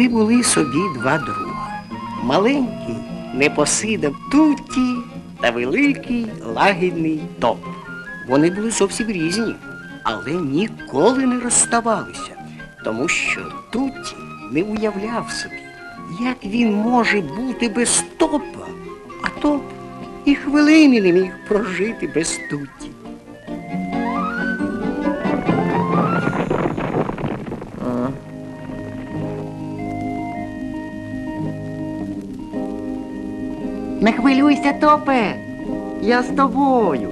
Жили були собі два друга. Маленький непосидав Тутті та великий лагідний топ. Вони були зовсім різні, але ніколи не розставалися, тому що Тутті не уявляв собі, як він може бути без топа, а топ і хвилини не міг прожити без Тутті. Не хвилюйся, топе. Я з тобою.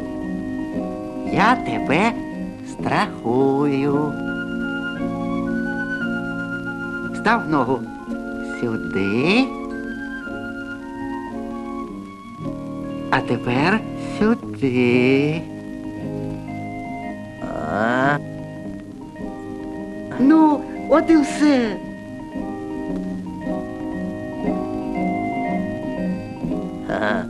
Я тебе страхую. Став ногу сюди. А тепер сюди. А, Ну, от і все. Не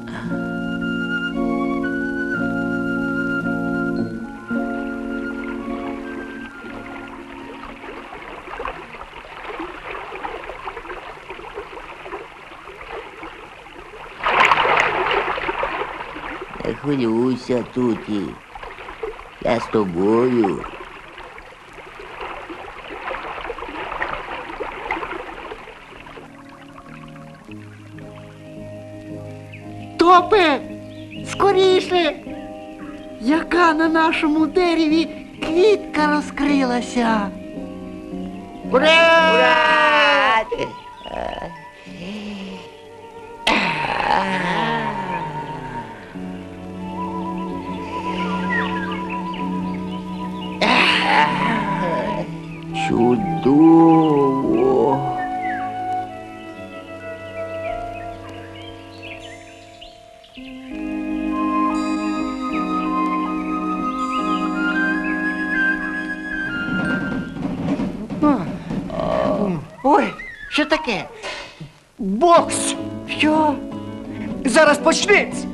хвилюйся, Туті. Я з тобою. Топе! Скоріше! Яка на нашому дереві квітка розкрилася? Ура! Ура! Що таке? Бокс! Що? Зараз почнеться!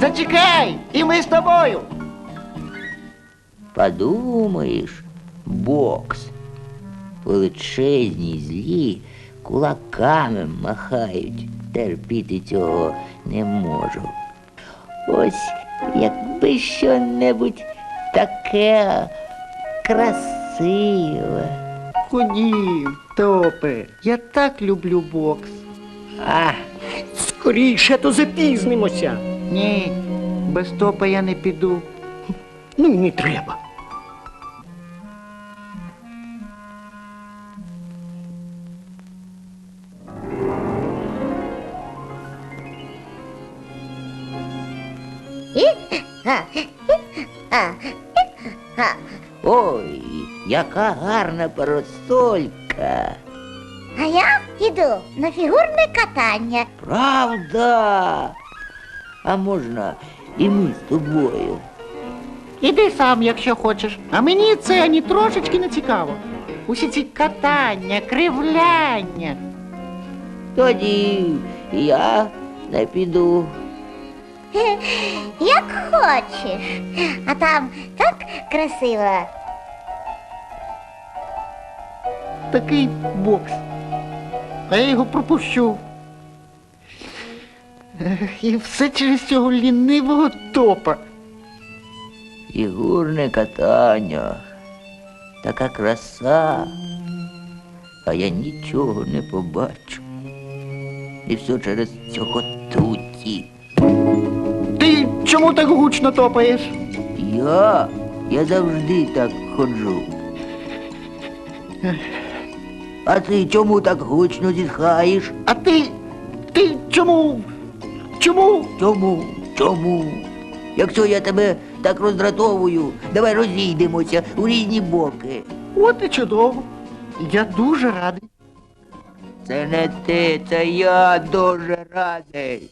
Зачекай! І ми з тобою! Подумаєш, бокс. Величезні злі кулаками махають. Терпіти цього не можу. Ось якби що-небудь таке красиве. Ходім, топе, я так люблю бокс. А, скоріше, то запізнимося. Ні, без топа я не піду. Ну і не треба. Ой, яка гарна парасолька. А я іду на фігурне катання. Правда? А можна і ми з тобою? Іди сам, якщо хочеш. А мені це ні трошечки не цікаво. Усі ці катання, кривляння. Тоді я не піду. Як хочеш. А там так красиво. Такий бокс. А я його пропущу. І все через цього лінивого топа. Фігурне катання. Така краса. А я нічого не побачу. І все через цього туті. Ти чому так гучно топаєш? Я? Я завжди так ходжу. А ти чому так гучно зітхаєш? А ти. ти чому? Чому? Чому? Чому? Якщо я тебе так роздратовую, давай розійдемося у різні боки. От і чудово. Я дуже радий. Це не ти, це я дуже радий.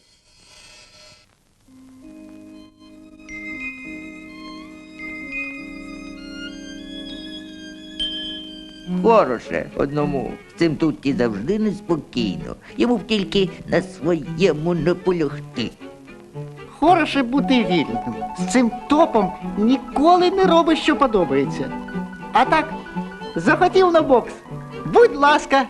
Хороше одному. З цим тут і завжди неспокійно. Йому б тільки на своєму не полягти. Хороше бути вільним. З цим топом ніколи не робиш, що подобається. А так, захотів на бокс. Будь ласка.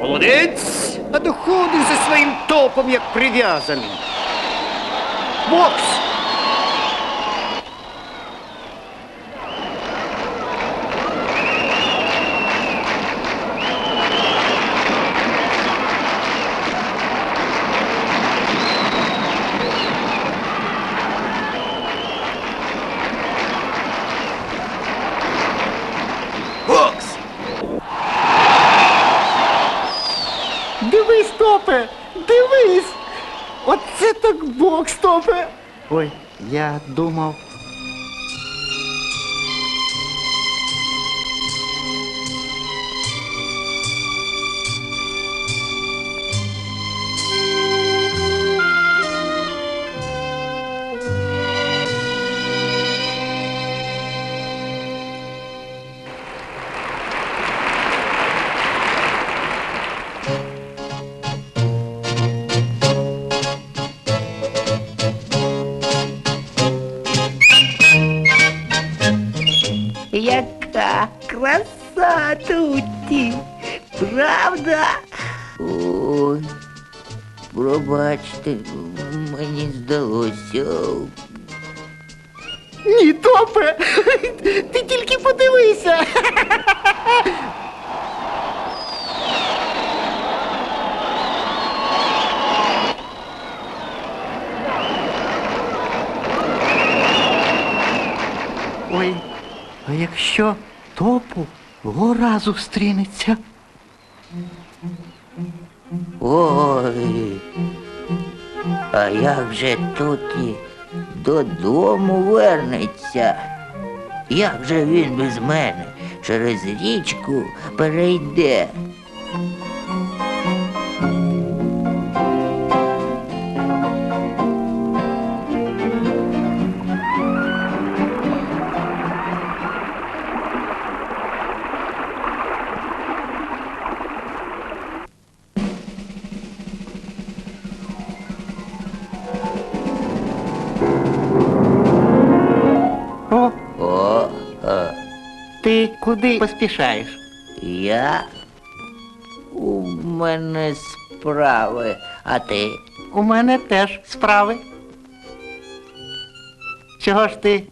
Молодець! А доходив за своїм топом, як прив'язаний. Бокс! Бокс! Дивись, топе! Дивись! Оце так бокс, топе! Ой, я думав. Яка краса Тутті, правда? Ой, пробачте, мені здалося. Ні, топе! Ти тільки подивися! Ой, а якщо топу гора зустрінеться? Ой, а як же Туті додому вернеться? Як же він без мене через річку перейде? Куди поспішаєш? я у мене справи, а ти? У мене теж справи. Чого ж ти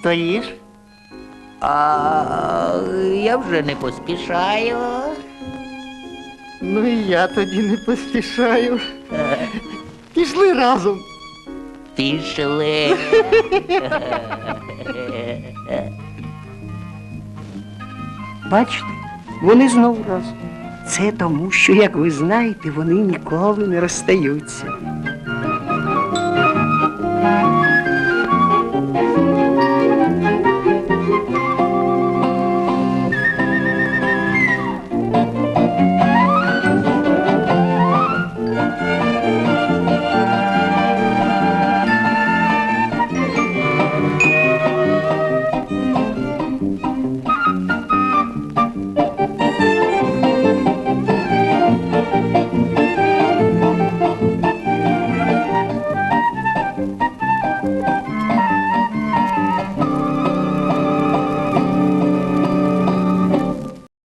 стоїш? А я вже не поспішаю. Ну і я тоді не поспішаю. Пішли разом. Пішли. Бачите, вони знову разом. Це тому, що, як ви знаєте, вони ніколи не розстаються.